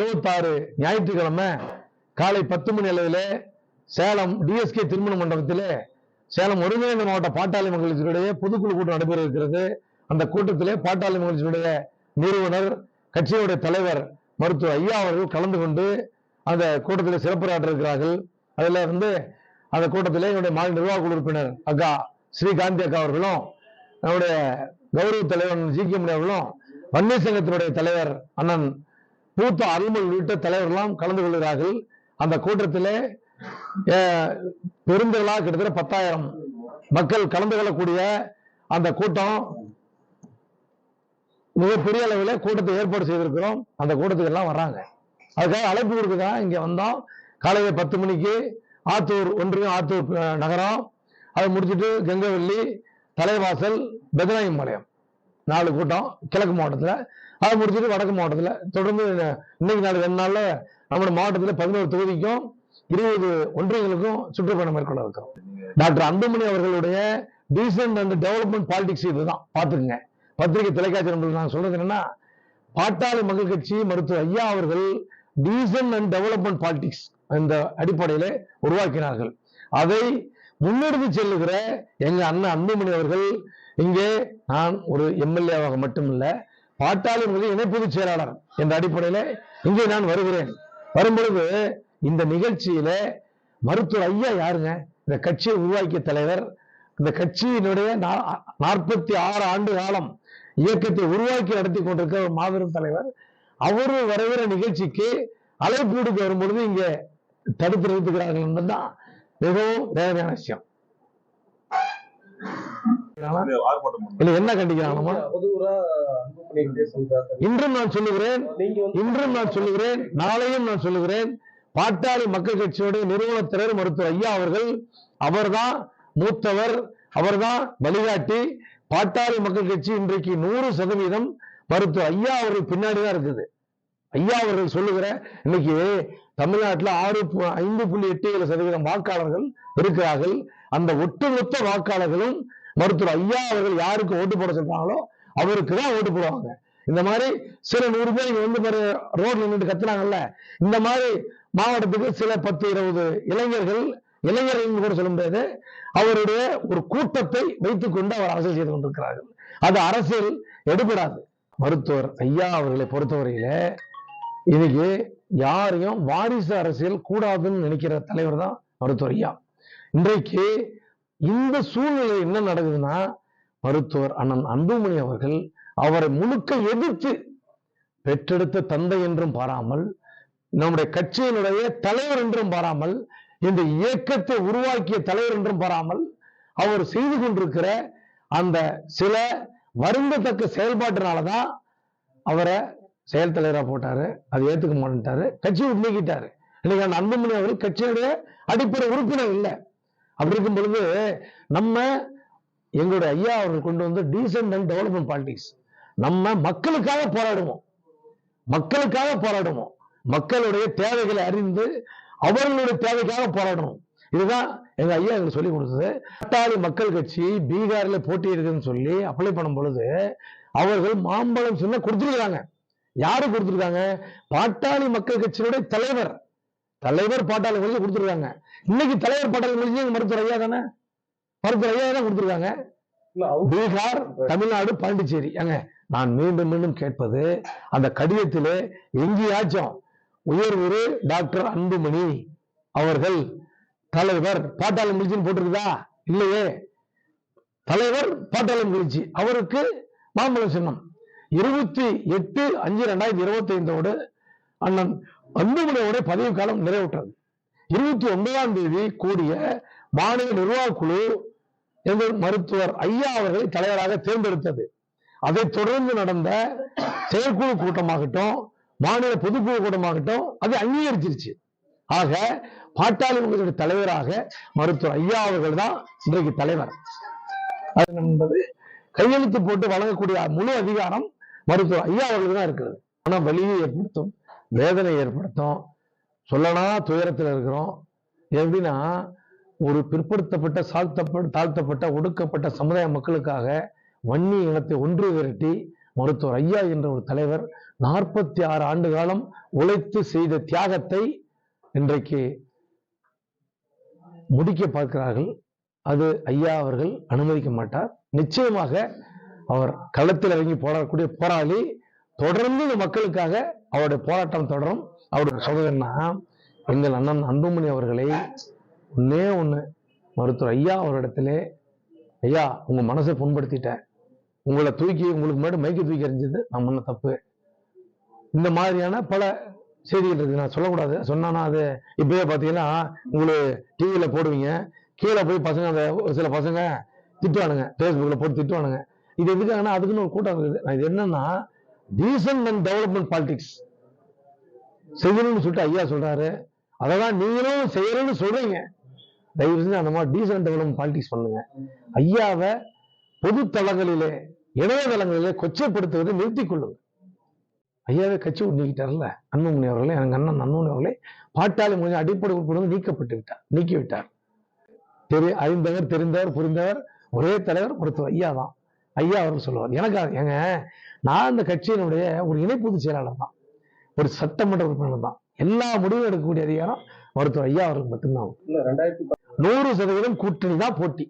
இருபத்தாறு ஞாயிற்றுக்கிழமை காலை பத்து மணி அளவில் சேலம் டிஎஸ்கே திருமண மண்டபத்தில் சேலம் ஒருங்கிணைந்த மாவட்ட பாட்டாளி மகளிர்களுடைய பொதுக்குழு கூட்டம் நடைபெற இருக்கிறது. அந்த கூட்டத்திலே பாட்டாளி மகளிர்களுடைய நிறுவனர் கட்சியினுடைய தலைவர் மருத்துவர் ஐயா அவர்கள் கலந்து கொண்டு அந்த கூட்டத்தில் சிறப்புரையாற்ற இருக்கிறார்கள். அதுல வந்து அந்த கூட்டத்திலே என்னுடைய மாநில நிர்வாக குழு உறுப்பினர் அக்கா ஸ்ரீகாந்தி அக்கா அவர்களும் நம்முடைய கௌரவ தலைவர் ஜி கே மணி அவர்களும் வன்னிய சங்கத்தினுடைய தலைவர் அண்ணன் மூத்த அருள்மொழி உள்ளிட்ட தலைவர்களாம் கலந்து கொள்கிறார்கள். அந்த கூட்டத்திலே அஹ், பெருந்திரளாக கிட்டத்தட்ட பத்தாயிரம் மக்கள் கலந்து கொள்ளக்கூடிய அந்த கூட்டம் மிகப்பெரிய அளவில் கூட்டத்தை ஏற்பாடு செய்திருக்கிறோம். அந்த கூட்டத்துக்கு எல்லாம் வர்றாங்க. அதுக்காக அழைப்பு கொடுக்குதான் இங்க வந்தோம். காலையில பத்து மணிக்கு ஆத்தூர் ஒன்றியம் ஆத்தூர் நகரம். அதை முடிச்சிட்டு கங்கவல்லி தலைவாசல் பெதநாயம்பாளையம் நாலு கூட்டம். கிழக்கு மாவட்டத்தில். அதை முடிச்சுட்டு வடக்கு மாவட்டத்தில் தொடர்ந்து இன்னைக்கு நாள் ரெண்டு நாள்ல நம்மளோட மாவட்டத்தில் பதினோரு தொகுதிக்கும் இருபது ஒன்றியங்களுக்கும் சுற்றுப்பயணம் மேற்கொள்ள இருக்கிறோம். டாக்டர் அன்புமணி அவர்களுடைய டீசன்ட் அண்ட் டெவலப்மெண்ட் பாலிடிக்ஸ் இதுதான். பார்த்துக்குங்க. பத்திரிகை தொலைக்காட்சி நம்மளுக்கு நான் சொல்றது என்னன்னா பாட்டாளி மக்கள் கட்சி மருத்துவர் ஐயா அவர்கள் டீசன்ட் அண்ட் டெவலப்மெண்ட் பாலிடிக்ஸ் இந்த அடிப்படையில உருவாக்கினார்கள். அதை முன்னெடுத்து செல்லுகிற எங்க அண்ணன் அன்புமணி அவர்கள் இங்கே நான் ஒரு எம்எல்ஏவாக மட்டுமில்லை பாட்டாளி முதல் இணை பொதுச் செயலாளர் என்ற அடிப்படையில இங்கே நான் வருகிறேன். வரும்பொழுது இந்த நிகழ்ச்சியில மருத்துவர் ஐயா யாருங்க? இந்த கட்சியை உருவாக்கிய தலைவர். இந்த கட்சியினுடைய நாற்பத்தி ஆறு ஆண்டு காலம் இயக்கத்தை உருவாக்கி நடத்தி கொண்டிருக்க ஒரு மாபெரும் தலைவர். அவரு வருகிற நிகழ்ச்சிக்கு அழைப்பு கொடுக்க வரும்பொழுது இங்க தடுத்து நிறுத்துகிறார்கள் என்பதுதான் மிகவும் தேவையான விஷயம். இல்ல என்ன சொல்றாங்க இன்றும் நான் சொல்லுகிறேன் இன்றும் நான் சொல்லுகிறேன் நாளையும் நான் சொல்லுகிறேன். பாட்டாளி மக்கள் கட்சியுடைய நிறுவன தலைவர் மருத்துவர் ஐயா அவர்கள் அவர்தான் மூத்தவர் அவர்தான் வழிகாட்டி. பாட்டாளி மக்கள் கட்சி இன்றைக்கு நூறு சதவீதம் மருத்துவர். ஐயா அவர்கள் பின்னாடி தான் இருக்குது. ஐயா அவர்கள் சொல்லுகிற இன்னைக்கு தமிழ்நாட்டில் ஆறு ஐந்து புள்ளி எட்டு ஏழு சதவீதம் வாக்காளர்கள் இருக்கிறார்கள். அந்த ஒட்டுமொத்த வாக்காளர்களும் மருத்துவர் ஐயா அவர்கள் யாருக்கு ஓட்டு போட சொல்றாங்களோ அவருக்கு தான் ஓட்டு போடுவாங்க. இந்த மாதிரி சில நூறு பேர் இங்க வந்து பாரு ரோட்ல நின்று கத்துறாங்கல்ல. இந்த மாதிரி மாவட்டத்துக்கு சில பத்து இருபது இளைஞர்கள் இளைஞர்கள் கூட சொல்ல முடியாது. அவருடைய ஒரு கூட்டத்தை வைத்துக் கொண்டு அவர் அரசியல் செய்து கொண்டிருக்கிறார்கள். அது அரசியல் எடுபடாது. மருத்துவர் ஐயா அவர்களை பொறுத்தவரையில இன்னைக்கு யாரையும் வாரிசு அரசியல் கூடாதுன்னு நினைக்கிற தலைவர் தான் மருத்துவர் ஐயா. இன்றைக்கு இந்த சூழ்நிலை என்ன நடக்குதுன்னா மருத்துவர் அண்ணன் அன்புமணி அவர்கள் அவரை முழுக்க எதிர்த்து பெற்றெடுத்த தந்தை என்றும் பாராமல் நம்முடைய கட்சியினுடைய தலைவர் என்றும் பாராமல் இந்த இயக்கத்தை உருவாக்கிய தலைவர் என்றும் பாராமல் அவர் செய்து கொண்டிருக்கிற அந்த சில வருந்தத்தக்க செயல்பாட்டினாலதான் அவரை செயல் தலைவராக போட்டாரு அதை ஏத்துக்க மாட்டாரு கட்சியை நீக்கிட்டாரு இன்னைக்கு அந்த அன்புமணி அவர்கள் கட்சியுடைய அடிப்படை உறுப்பினர் இல்லை. அப்படி இருக்கும் பொழுது நம்ம எங்களுடைய ஐயா அவர்கள் கொண்டு வந்து டீசென்ட் அண்ட் டெவலப்மெண்ட் பாலிடிக்ஸ் நம்ம மக்களுக்காக போராடுவோம். மக்களுக்காக போராடுவோம். மக்களுடைய தேவைகளை அறிந்து அவர்களுடைய தேவைக்காக போராடணும் இதுதான் எங்க ஐயா எங்களுக்கு சொல்லி கொடுத்தது. பட்டாளி மக்கள் கட்சி பீகார்ல போட்டியிடுதுன்னு சொல்லி அப்ளை பண்ணும் பொழுது அவர்கள் மாம்பழம் சின்ன கொடுத்துருக்காங்க யாரு கொடுத்துருக்காங்க? பாட்டாளி மக்கள் கட்சியினுடைய தலைவர். தலைவர் பாட்டாளி கட்சி கொடுத்துருக்காங்க. இன்னைக்கு தலைவர் பாட்டாளி கட்சி மருத்துவர் ஐயா தானே? மருத்துவர் ஐயா தான் கொடுத்துருக்காங்க. பீகார் தமிழ்நாடு பாண்டிச்சேரி. ஏங்க நான் மீண்டும் மீண்டும் கேட்பது அந்த கடிதத்திலே எங்கேயாச்சும் உயர்வுரு டாக்டர் அன்புமணி அவர்கள் தலைவர் பாட்டாளி மிழ்ச்சின்னு போட்டிருக்குதா? இல்லையே. தலைவர் பாட்டாளி மிழ்ச்சி அவருக்கு மாம்பழம் சின்னம். இருபத்தி எட்டு அஞ்சு ரெண்டாயிரத்தி இருபத்தி ஐந்தோடு அண்ணன் அன்புமணியோட பதவி காலம் நிறைவுற்றது. இருபத்தி ஒன்பதாம் தேதி கூடிய மாநில நிர்வாக குழு எங்கள் மருத்துவர் ஐயா அவர்களை தலைவராக தேர்ந்தெடுத்தது. அதை தொடர்ந்து நடந்த செயற்குழு கூட்டமாகட்டும் மாநில பொதுக்குழு கூட்டமாகட்டும் அது அங்கீகரிச்சிருச்சு. ஆக பாட்டாளி மக்களுடைய தலைவராக மருத்துவர் ஐயா அவர்கள் தான் இன்றைக்கு தலைவர். அது என்பது கையெழுத்து போட்டு வழங்கக்கூடிய முழு அதிகாரம் மருத்துவர் ஐயா அவர்களுக்கு தான் இருக்கிறது. ஆனால் வலியை ஏற்படுத்தும். வேதனை ஏற்படுத்தும். சொல்லனா துயரத்தில் இருக்கிறோம். எப்படின்னா ஒரு பிற்படுத்தப்பட்ட சாழ்த்தப்பட்ட தாழ்த்தப்பட்ட ஒடுக்கப்பட்ட சமுதாய மக்களுக்காக வன்னி இனத்தை ஒன்று விரட்டி மருத்துவர் ஐயா என்ற ஒரு தலைவர் நாற்பத்தி ஆறு ஆண்டு காலம் உழைத்து செய்த தியாகத்தை இன்றைக்கு முடிக்க பார்க்கிறார்கள். அது ஐயா அவர்கள் அனுமதிக்க மாட்டார். நிச்சயமாக அவர் களத்தில் இறங்கி போராடக்கூடிய போராளி தொடர்ந்து இந்த மக்களுக்காக அவருடைய போராட்டம் தொடரும். அவருடைய சொல்றதுன்னா எங்கள் அண்ணன் அன்புமணி அவர்களை ஒன்னே ஒண்ணு மருத்துவர் ஐயா அவரிடத்திலே ஐயா உங்க மனசை புண்படுத்திட்டேன். உங்களை தூக்கி உங்களுக்கு முன்னாடி மைக்கு தூக்கி எறிஞ்சது நான் பண்ண தப்பு. இந்த மாதிரியான பல செய்திகள் இருக்கு நான் சொல்லக்கூடாது. சொன்னா அது? இப்பயே பார்த்தீங்கன்னா உங்களுக்கு டிவியில போடுவீங்க. கீழே போய் பசங்க அந்த ஒரு சில பசங்க திட்டுவானுங்க. ஃபேஸ்புக்கில் போட்டு திட்டுவானுங்க. இது எதுக்காகனா அதுக்குன்னு ஒரு கூட்டம் இருக்குது. நான் இது என்னன்னா டீசன்ட் அண்ட் டெவலப்மெண்ட் பாலிடிக்ஸ் செய்யணும்னு சொல்லிட்டு ஐயா சொல்றாரு. அதான் நீங்களும் செய்யணும்னு சொல்றீங்க. தயவு செஞ்சு அந்த மாதிரி டீசன்ட் டெவலப்மெண்ட் பாலிடிக்ஸ் பண்ணுங்க. ஐயாவை பொது தளங்களிலே இணையதளங்களிலே கொச்சைப்படுத்துவதை நிறுத்திக் கொள்ளுங்க. ஐயாவே கட்சி விட்டு நீக்கிட்டார்ல அன்புமணி அவர்களே எனக்கு அண்ணன் அன்புமணி அவர்களே பாட்டாளி முடிஞ்ச அடிப்படை உறுப்பினர் நீக்கப்பட்டு விட்டார் நீக்கி விட்டார் அறிந்தவர் தெரிந்தவர் புரிந்தவர் ஒரே தலைவர் மருத்துவர். ஐயா தான் ஐயா அவர்கள் சொல்லுவார் எனக்கு அது- ஏங்க நான் இந்த கட்சியினுடைய ஒரு இணை பொதுச் செயலாளர் தான் ஒரு சட்டமன்ற உறுப்பினர் தான். எல்லா முடிவும் எடுக்கக்கூடிய அதிகாரம் மருத்துவர் ஐயா அவர்களுக்கு மட்டும்தான் நூறு சதவீதம் கூட்டணி தான் போட்டி.